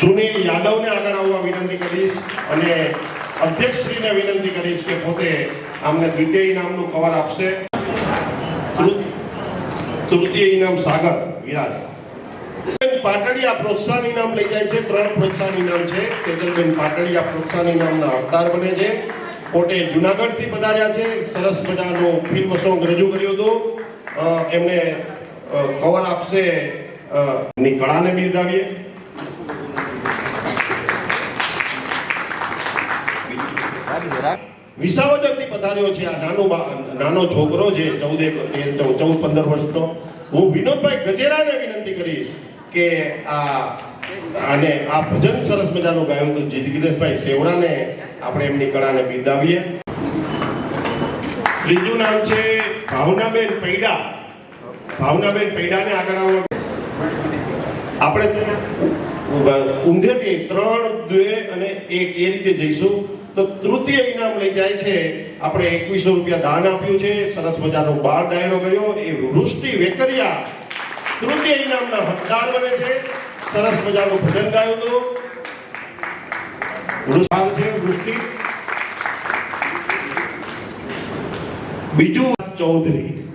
સુનિલ યાદવને આગળ આવવા વિનંતી કરીશ અને અધ્યક્ષશ્રીને વિનંતી કરીશ કે પોતે આમને દ્વિતીય ઇનામનું કવર આપશે. તૃતીય ઇનામ સાગર, વિરાજ. પાટડિયા પ્રોત્સાહન ઇનામ લઈ જાય છે. ત્રણ પ્રોત્સાહન ઇનામ છે. તેજલબેન પાટડિયા પ્રોત્સાહન ઇનામના બને છે. પોતે જુનાગઢથી પધાર્યા છે. સરસ મજાનો સોંગ રજૂ કર્યો હતો. એમને કવર આપશે. ની કળાને બિરદાવીએ. વિસાવદરથી પધાર્યો છે આ નાનો નાનો છોકરો છે ચૌદ ચૌદ પંદર વર્ષનો. હું વિનોદભાઈ ગજેરાને વિનંતી કરીશ કે આ અને આ ભજન સરસ મજાનું ગાયું હતું જિગ્નેશભાઈ સેવરાને આપણે એમની કળાને બિરદાવીએ. ત્રીજું નામ છે ભાવનાબેન પૈડા. ભાવનાબેન પૈડાને આગળ આવવા આપણે ઊંધેથી ત્રણ, દ્વે અને એક એ રીતે જઈશું. તો તૃતીય ઇનામ લઈ જાય છે. આપણે એકવીસો રૂપિયા દાન આપ્યું છે. સરસ મજાનો બાર ડાયરો કર્યો. એ વૃષ્ટિ વેકરિયા તૃતીય ઇનામના હકદાર બને છે. સરસ મજાનું ભજન ગાયું હતું બીજું ચૌધરી.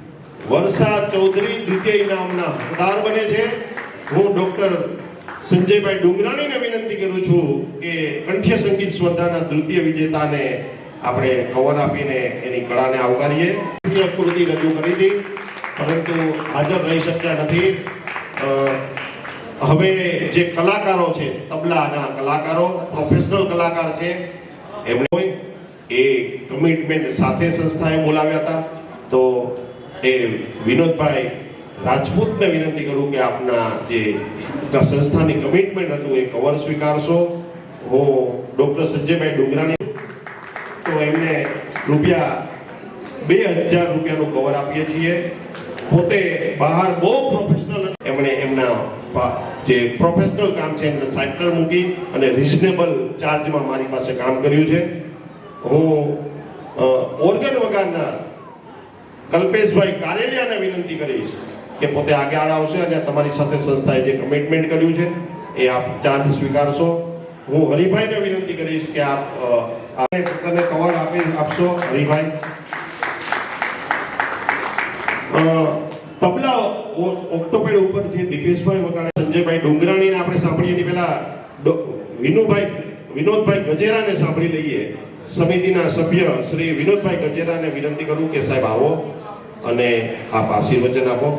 વર્ષા ચૌધરી દ્વિતીય ઇનામના હકદાર બને છે. હું ડોક્ટર સંજયભાઈ ડુંગરાણીને વિનંતી કરું છું કે કંઠ્ય સંગીત સ્પર્ધાના દ્વિતીય વિજેતાને આપણે કવર આપીને એની કળાને આવકારીએ. કૃતિ રજૂ કરી હતી, પરંતુ હાજર રહી શક્યા નથી. હવે જે કલાકારો છે, તબલાના કલાકારો પ્રોફેશનલ કલાકાર છે હોય એ કમિટમેન્ટ સાથે સંસ્થાએ બોલાવ્યા હતા. તો એ વિનોદભાઈ રાજપૂતને વિનંતી કરું કે આપના જે સંસ્થાની કમિટમેન્ટ હતું એ કવર સ્વીકારશો. હું ડોક્ટર સંજયભાઈ ડુંગરાણી તો એમને રૂપિયા બે હજાર રૂપિયાનું કવર આપીએ છીએ. પોતે બહાર બહુ પ્રોફેશનલ એમણે એમના જે પ્રોફેશનલ કામ છે, એમને સાયકલ મૂકી અને રિઝનેબલ ચાર્જમાં મારી પાસે કામ કર્યું છે. હું ઓર્ગન વગાડનાર કલ્પેશભાઈ કારેલિયાને વિનંતી કરીશ. કે પોતે આગળ આવશે અને તમારી સાથે સંસ્થાએ જે કમિટમેન્ટ કર્યું છે, એ આપ ચાર્જ સ્વીકારશો. હું હરિભાઈને વિનંતી કરીશ કે આપ આપણે આપે તને કવર આપી, આપશો. હરિભાઈ. તબલા ઓક્ટોપેડ ઉપર જે દિપેશભાઈ વગાડે, સંજયભાઈ ડુંગરાણીને આપણે સાંભળીએ એની પહેલા વિનુભાઈ વિનોદભાઈ ગજેરાને સાંભળી લઈએ. સમિતિના સભ્ય શ્રી વિનોદભાઈ ગજેરાને વિનંતી કરું કે સાહેબ આવો અને આપ આશીર્વચન આપો.